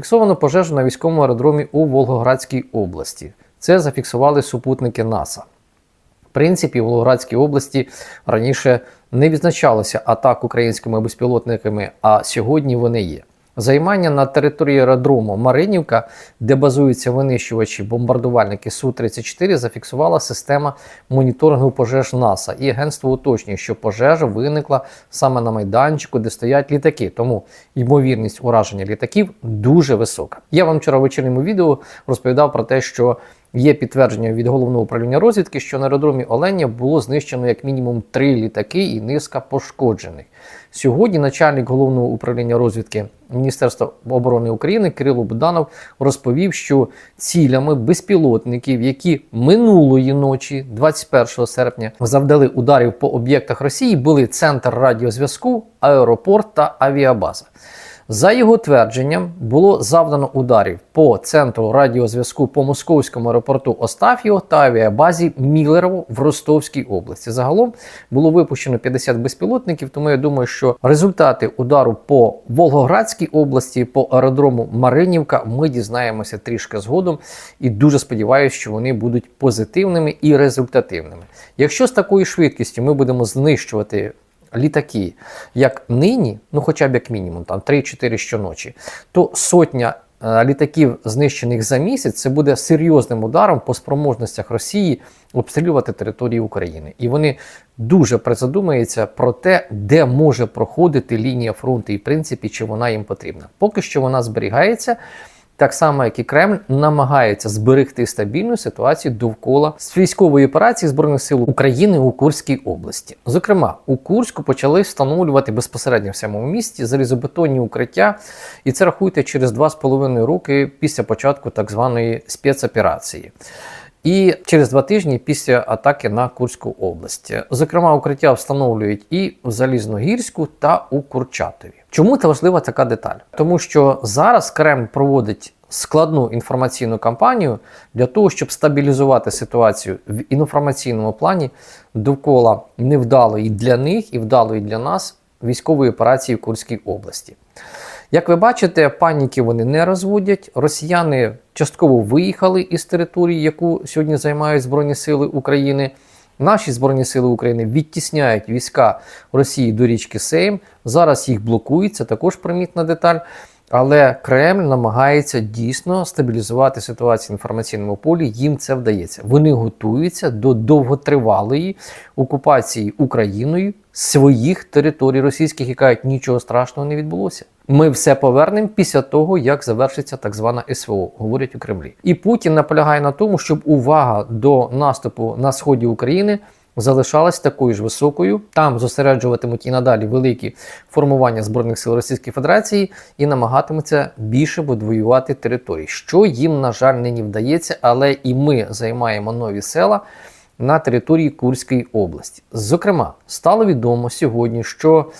Зафіксовано пожежу на військовому аеродромі у Волгоградській області. Це зафіксували супутники НАСА. В принципі, в Волгоградській області раніше не відзначалося атак українськими безпілотниками, а сьогодні вони є. Займання на території аеродрому Маринівка, де базуються винищувачі бомбардувальники Су-34, зафіксувала система моніторингу пожеж НАСА. І агентство уточнює, що пожежа виникла саме на майданчику, де стоять літаки. Тому ймовірність ураження літаків дуже висока. Я вам вчора в вечірньому відео розповідав про те, що Є підтвердження від головного управління розвідки, що на аеродромі Оленя було знищено як мінімум три літаки і низка пошкоджених. Сьогодні начальник головного управління розвідки Міністерства оборони України Кирило Буданов розповів, що цілями безпілотників, які минулої ночі, 21 серпня, завдали ударів по об'єктах Росії, були центр радіозв'язку, аеропорт та авіабаза. За його твердженням, було завдано ударів по центру радіозв'язку по московському аеропорту Остаф'єво та авіабазі Мілерово в Ростовській області. Загалом було випущено 50 безпілотників, тому я думаю, що результати удару по Волгоградській області, по аеродрому Маринівка, ми дізнаємося трішки згодом і дуже сподіваюся, що вони будуть позитивними і результативними. Якщо з такою швидкістю ми будемо знищувати літаки, як нині, ну хоча б як мінімум, там 3-4 щоночі, то сотня е, літаків, знищених за місяць, це буде серйозним ударом по спроможностях Росії обстрілювати території України. І вони дуже призадумаються про те, де може проходити лінія фронту і в принципі, чи вона їм потрібна. Поки що вона зберігається так само як і Кремль, намагається зберегти стабільну ситуацію довкола військової операції збройних сил України у Курській області. Зокрема, у Курську почали встановлювати безпосередньо в самому місті залізобетонні укриття, і це рахуйте через 2,5 роки після початку так званої спецоперації. І через два тижні після атаки на Курську область. Зокрема, укриття встановлюють і в Залізногірську та у Курчатові. Чому це важлива така деталь? Тому що зараз Кремль проводить складну інформаційну кампанію для того, щоб стабілізувати ситуацію в інформаційному плані довкола невдалої для них і вдалої для нас військової операції в Курській області. Як ви бачите, паніки вони не розводять. Росіяни частково виїхали із території, яку сьогодні займають Збройні Сили України. Наші Збройні Сили України відтісняють війська Росії до річки Сейм. Зараз їх блокують, це також примітна деталь. Але Кремль намагається дійсно стабілізувати ситуацію в інформаційному полі. Їм це вдається. Вони готуються до довготривалої окупації Україною своїх територій російських і кажуть, нічого страшного не відбулося. Ми все повернемо після того, як завершиться так звана СВО, говорять у Кремлі. І Путін наполягає на тому, щоб увага до наступу на сході України залишалась такою ж високою. Там зосереджуватимуть і надалі великі формування збройних сил Російської Федерації і намагатимуться більше будвоювати території, що їм, на жаль, нині вдається, але і ми займаємо нові села. На території Курської області. Зокрема, стало відомо сьогодні, що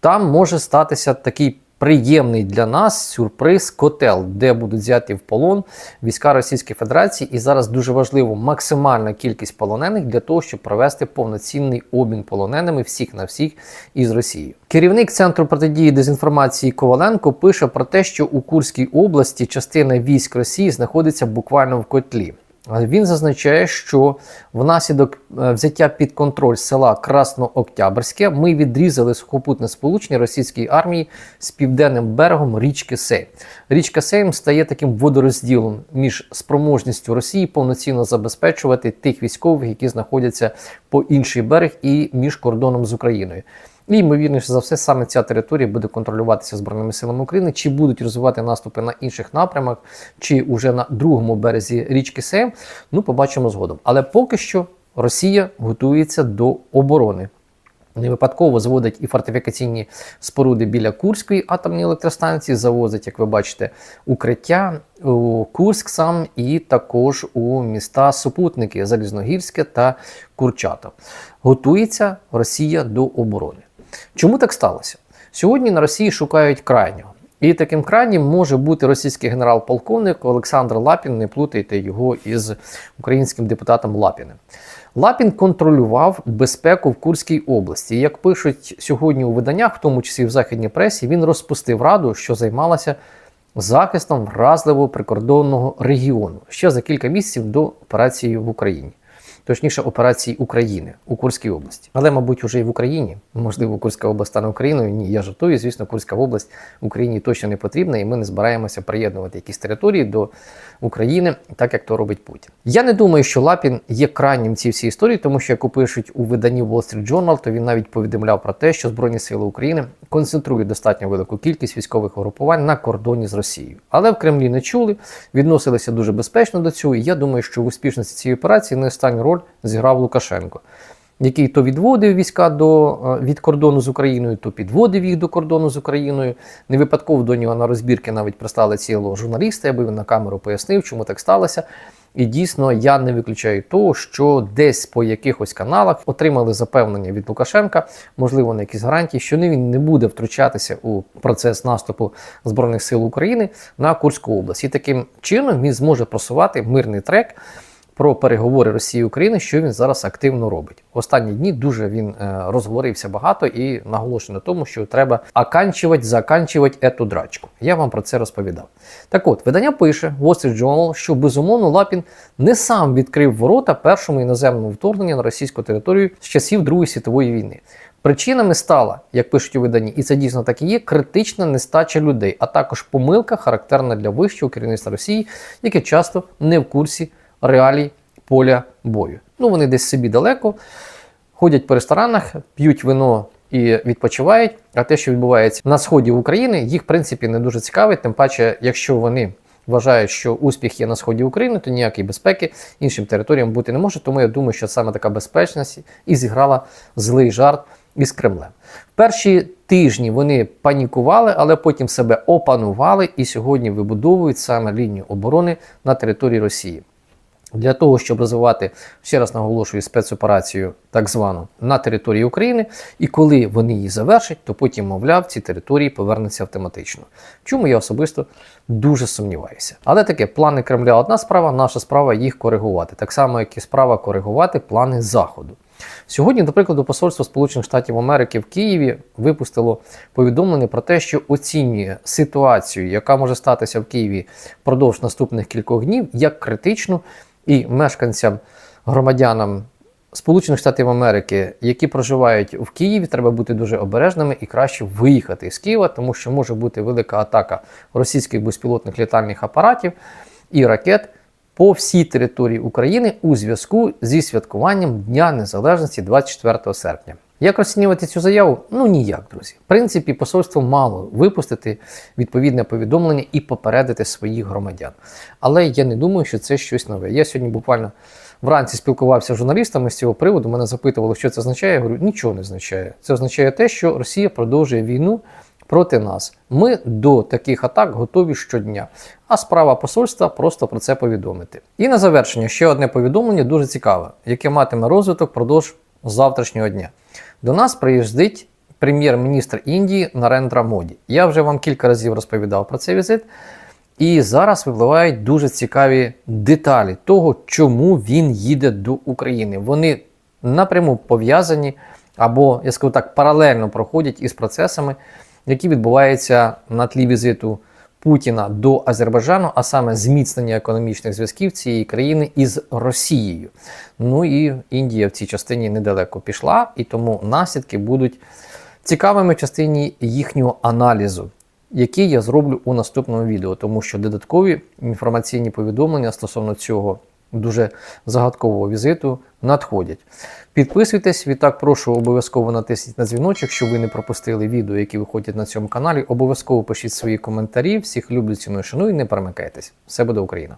там може статися такий приємний для нас сюрприз котел, де будуть взяти в полон війська Російської Федерації. І зараз дуже важливо максимальна кількість полонених для того, щоб провести повноцінний обмін полоненими всіх на всіх із Росією. Керівник центру протидії дезінформації Коваленко пише про те, що у Курській області частина військ Росії знаходиться буквально в котлі. Він зазначає, що внаслідок е, взяття під контроль села Краснооктябрське ми відрізали сухопутне сполучення російської армії з південним берегом річки Сейм. Річка Сейм стає таким водорозділом між спроможністю Росії повноцінно забезпечувати тих військових, які знаходяться по інший берег, і між кордоном з Україною. І, ймовірніше за все, саме ця територія буде контролюватися Збройними силами України, чи будуть розвивати наступи на інших напрямах, чи уже на другому березі річки Сейм, ну побачимо згодом. Але поки що Росія готується до оборони. Не випадково зводить і фортифікаційні споруди біля Курської атомної електростанції, завозить, як ви бачите, укриття у Курськ сам і також у міста супутники Залізногірське та Курчатов. Готується Росія до оборони. Чому так сталося? Сьогодні на Росії шукають крайнього. І таким крайнім може бути російський генерал-полковник Олександр Лапін. Не плутайте його із українським депутатом Лапіним. Лапін контролював безпеку в Курській області. Як пишуть сьогодні у виданнях, в тому числі в західній пресі, він розпустив раду, що займалася захистом вразливого прикордонного регіону ще за кілька місяців до операції в Україні. Точніше, операції України у Курській області. Але, мабуть, уже і в Україні. Можливо, Курська область стане Україною. Ні, я жартую. Звісно, Курська область Україні точно не потрібна, і ми не збираємося приєднувати якісь території до України, так як то робить Путін. Я не думаю, що Лапін є крайнім в цій всій історії, тому що як пишуть у виданні Wall Street Journal, то він навіть повідомляв про те, що Збройні Сили України концентрують достатньо велику кількість військових угрупувань на кордоні з Росією. Але в Кремлі не чули, відносилися дуже безпечно до цього. І я думаю, що в успішності цієї операції не останню роль зіграв Лукашенко. Який то відводив війська до е, від кордону з Україною, то підводив їх до кордону з Україною. Не випадково до нього на розбірки навіть пристали цілого журналіста, аби він на камеру пояснив, чому так сталося. І дійсно я не виключаю того, що десь по якихось каналах отримали запевнення від Лукашенка, можливо, на якісь гарантії, що він не буде втручатися у процес наступу збройних сил України на Курську область. І таким чином він зможе просувати мирний трек про переговори Росії і України, що він зараз активно робить. Останні дні дуже він е, розговорився багато і наголошує на тому, що треба оканчувати, заканчувати ету драчку. Я вам про це розповідав. Так от, видання пише Wall Street Journal, що безумовно Лапін не сам відкрив ворота першому іноземному вторгненню на російську територію з часів Другої світової війни. Причинами стала, як пишуть у виданні, і це дійсно так і є, критична нестача людей, а також помилка, характерна для вищого керівництва Росії, яке часто не в курсі реалій поля бою. Ну, вони десь собі далеко, ходять по ресторанах, п'ють вино і відпочивають. А те, що відбувається на сході України, їх в принципі не дуже цікавить. Тим паче, якщо вони вважають, що успіх є на сході України, то ніякої безпеки іншим територіям бути не може. Тому я думаю, що саме така безпечність і зіграла злий жарт із Кремлем. В перші тижні вони панікували, але потім себе опанували і сьогодні вибудовують саме лінію оборони на території Росії. Для того, щоб розвивати, ще раз наголошую, спецоперацію так звану на території України, і коли вони її завершать, то потім, мовляв, ці території повернуться автоматично. Чому я особисто дуже сумніваюся. Але таке, плани Кремля одна справа, наша справа їх коригувати. Так само, як і справа коригувати плани Заходу. Сьогодні, до прикладу, Посольство Сполучених Штатів Америки в Києві випустило повідомлення про те, що оцінює ситуацію, яка може статися в Києві впродовж наступних кількох днів, як критичну, і мешканцям, громадянам Сполучених Штатів Америки, які проживають в Києві, треба бути дуже обережними і краще виїхати з Києва, тому що може бути велика атака російських безпілотних літальних апаратів і ракет по всій території України у зв'язку зі святкуванням Дня Незалежності 24 серпня. Як розцінювати цю заяву? Ну ніяк, друзі. В принципі, посольство мало випустити відповідне повідомлення і попередити своїх громадян. Але я не думаю, що це щось нове. Я сьогодні буквально вранці спілкувався з журналістами з цього приводу. Мене запитували, що це означає. Я говорю, нічого не означає. Це означає те, що Росія продовжує війну проти нас. Ми до таких атак готові щодня. А справа посольства просто про це повідомити. І на завершення ще одне повідомлення дуже цікаве, яке матиме розвиток впродовж завтрашнього дня. До нас приїздить прем'єр-міністр Індії Нарендра Моді. Я вже вам кілька разів розповідав про цей візит. І зараз випливають дуже цікаві деталі того, чому він їде до України. Вони напряму пов'язані або, я скажу так, паралельно проходять із процесами, які відбуваються на тлі візиту Путіна до Азербайджану, а саме зміцнення економічних зв'язків цієї країни із Росією. Ну і Індія в цій частині недалеко пішла, і тому наслідки будуть цікавими в частині їхнього аналізу. Які я зроблю у наступному відео, тому що додаткові інформаційні повідомлення стосовно цього дуже загадкового візиту надходять. Підписуйтесь, відтак прошу обов'язково натисніть на дзвіночок, щоб ви не пропустили відео, які виходять на цьому каналі. Обов'язково пишіть свої коментарі. Всіх люблю, ціную, шаную і не перемикайтесь. Все буде Україна!